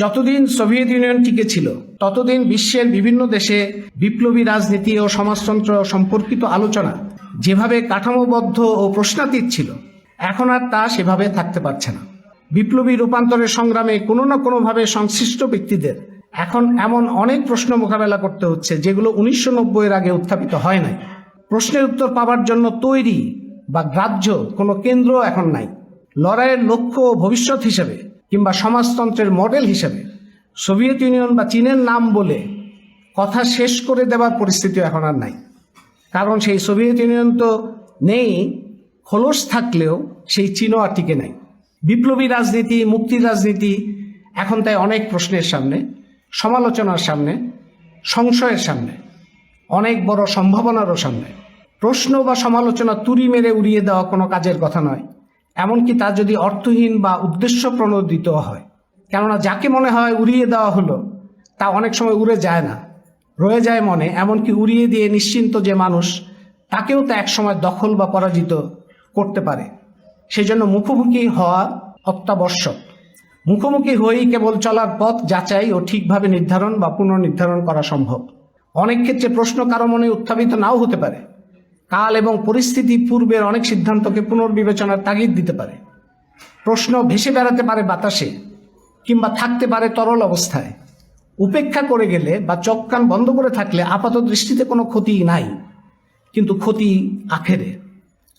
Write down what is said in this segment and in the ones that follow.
যতদিন Soviet union টিকে ছিল, ততদিন বিশ্বের বিভিন্ন দেশে বিপ্লবী রাজনীতি ও সমাজতন্ত্র সম্পর্কিত আলোচনা যেভাবে কাঠামোবদ্ধ ও প্রশ্নাতীত ছিল, এখন আর তা সেভাবে থাকতে পারছে না। বিপ্লবী রূপান্তরের সংগ্রামে কোনো না কোনোভাবে সংশ্লিষ্ট ব্যক্তিদের এখন এমন অনেক প্রশ্ন মোকাবেলা করতে হচ্ছে যেগুলো উনিশশো নব্বইয়ের আগে উত্থাপিত হয় নাই। প্রশ্নের উত্তর পাওয়ার জন্য তৈরি বা গ্রাহ্য কোনো কেন্দ্র এখন নাই। লড়াইয়ের লক্ষ্য ও ভবিষ্যৎ হিসেবে কিংবা সমাজতন্ত্রের মডেল হিসেবে সোভিয়েত ইউনিয়ন বা চীনের নাম বলে কথা শেষ করে দেওয়ার পরিস্থিতি এখন আর নাই। কারণ সেই সোভিয়েত ইউনিয়ন তো নেই, খোলস থাকলেও সেই চীনও আর টিকে নাই। বিপ্লবী রাজনীতি মুক্তির রাজনীতি এখন তাই অনেক প্রশ্নের সামনে, সমালোচনার সামনে, সংশয়ের সামনে, অনেক বড় সম্ভাবনারও সামনে। প্রশ্ন বা সমালোচনা তুড়ি মেরে উড়িয়ে দেওয়া কোনো কাজের কথা নয়। এমনকি তা যদি অর্থহীন বা উদ্দেশ্য প্রণোদিত হয়। কেননা যাকে মনে হয় উড়িয়ে দেওয়া হলো, তা অনেক সময় উড়ে যায় না। রয়ে যায় মনে, এমনকি উড়িয়ে দিয়ে নিশ্চিন্ত যে মানুষ, তাকেও তা একসময় দখল বা পরাজিত করতে পারে। সেই জন্য মুখোমুখি হওয়া অত্যাবশ্যক। মুখোমুখি হয়েই কেবল চলার পথ যাচাই ও ঠিকভাবে নির্ধারণ বা পুনর্নির্ধারণ করা সম্ভব। অনেক ক্ষেত্রে প্রশ্ন কারও মনে উত্থাপিত নাও হতে পারে। কাল এবং পরিস্থিতি পূর্বের অনেক সিদ্ধান্তকে পুনর্বিবেচনার তাগিদ দিতে পারে। প্রশ্ন ভেসে বেড়াতে পারে বাতাসে কিংবা থাকতে পারে তরল অবস্থায়। উপেক্ষা করে গেলে বা চোখ কান বন্ধ করে থাকলে আপাত দৃষ্টিতে কোনো ক্ষতি নাই, কিন্তু ক্ষতি আখেরে।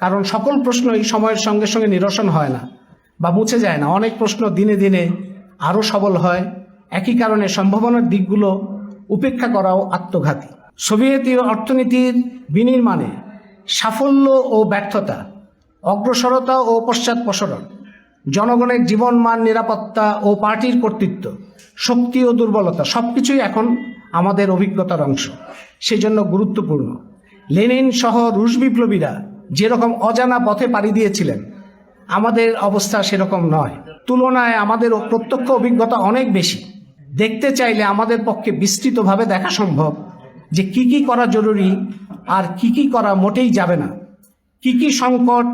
কারণ সকল প্রশ্নই সময়ের সঙ্গে সঙ্গে নিরসন হয় না বা মুছে যায় না। অনেক প্রশ্ন দিনে দিনে আরও সবল হয়। একই কারণে সম্ভাবনার দিকগুলো উপেক্ষা করাও আত্মঘাতী। সোভিয়েত অর্থনীতির বিনির্মাণে সাফল্য ও ব্যর্থতা, অগ্রসরতা ও পশ্চাৎপসরণ জনগণের জীবনমান নিরাপত্তা ও পার্টির কর্তৃত্ব, শক্তি ও দুর্বলতা সব কিছুই এখন আমাদের অভিজ্ঞতার অংশ। সেই জন্য গুরুত্বপূর্ণ। লেনিন সহ রুশ বিপ্লবীরা যেরকম অজানা পথে পাড়ি দিয়েছিলেন, আমাদের অবস্থা সেরকম নয়। তুলনায় আমাদের প্রত্যক্ষ অভিজ্ঞতা অনেক বেশি। দেখতে চাইলে আমাদের পক্ষে বিস্তৃতভাবে দেখা সম্ভব যে কি কি করা জরুরি আর কি কি করা মোটেই যাবে না। কি কি সংকট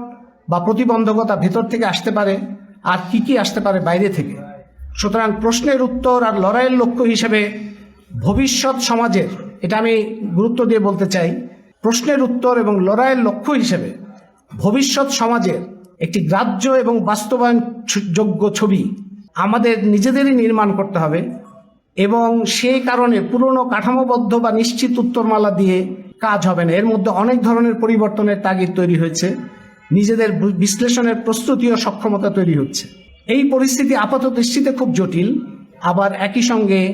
বা প্রতিবন্ধকতা ভেতর থেকে আসতে পারে আর কি কি আসতে পারে বাইরে থেকে? সুতরাং প্রশ্নের উত্তর আর লড়াইয়ের লক্ষ্য হিসেবে ভবিষ্যৎ সমাজের, এটা আমি গুরুত্ব দিয়ে বলতে চাই, প্রশ্নের উত্তর এবং লড়াইয়ের লক্ষ্য হিসেবে ভবিষ্যৎ সমাজের একটি গ্রাহ্য এবং বাস্তবায়ন যোগ্য ছবি আমাদের নিজেদেরই নির্মাণ করতে হবে এবং সেই কারণে পুরনো কাঠামোবদ্ধ বা নিশ্চিত উত্তরমালা দিয়ে কাজ হবে না। এর মধ্যে অনেক ধরনের পরিবর্তনের তাগিদ তৈরি হয়েছে। নিজেদের বিশ্লেষণের প্রস্তুতি ও সক্ষমতা তৈরি হচ্ছে। এই পরিস্থিতি আপাত দৃষ্টিতে খুব জটিল, আবার একই সঙ্গে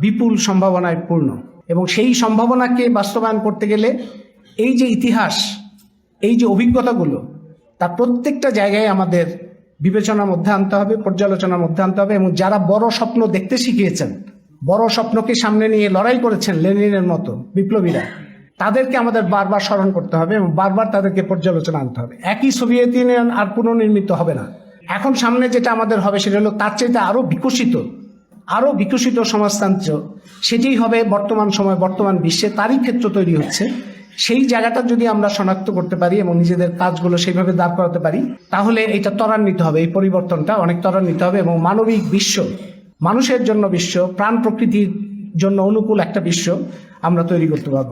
বিপুল সম্ভাবনায় পূর্ণ। এবং সেই সম্ভাবনাকে বাস্তবায়ন করতে গেলে এই যে ইতিহাস, এই যে অভিজ্ঞতাগুলো, তা প্রত্যেকটা জায়গায় আমাদের বিবেচনার মধ্যে আনতে হবে, পর্যালোচনার মধ্যে আনতে হবে। এবং যারা বড় স্বপ্ন দেখতে শিখিয়েছেন, বড় স্বপ্নকে সামনে নিয়ে লড়াই করেছেন লেনিনের মতো বিপ্লবীরা তাদেরকে আমাদের বারবার স্মরণ করতে হবে এবং বারবার তাদেরকে পর্যালোচনা আনতে হবে। একই সোভিয়েত ইউনিয়ন আর পুনর্নির্মিত হবে না। এখন সামনে যেটা আমাদের হবে সেটা হলো তার চাইতে আরও বিকশিত আরও বিকশিত সমাজতন্ত্র। সেটাই হবে বর্তমান সময়, বর্তমান বিশ্বে তারই ক্ষেত্র তৈরি হচ্ছে। সেই জায়গাটা যদি আমরা শনাক্ত করতে পারি এবং নিজেদের কাজগুলো সেইভাবে দাঁড় করাতে পারি, তাহলে এটা ত্বরান্বিত হবে। এই পরিবর্তনটা অনেক ত্বরান্বিত হবে এবং মানবিক বিশ্ব, মানুষের জন্য বিশ্ব, প্রাণ প্রকৃতির জন্য অনুকূল একটা বিশ্ব আমরা তৈরি করতে পারব।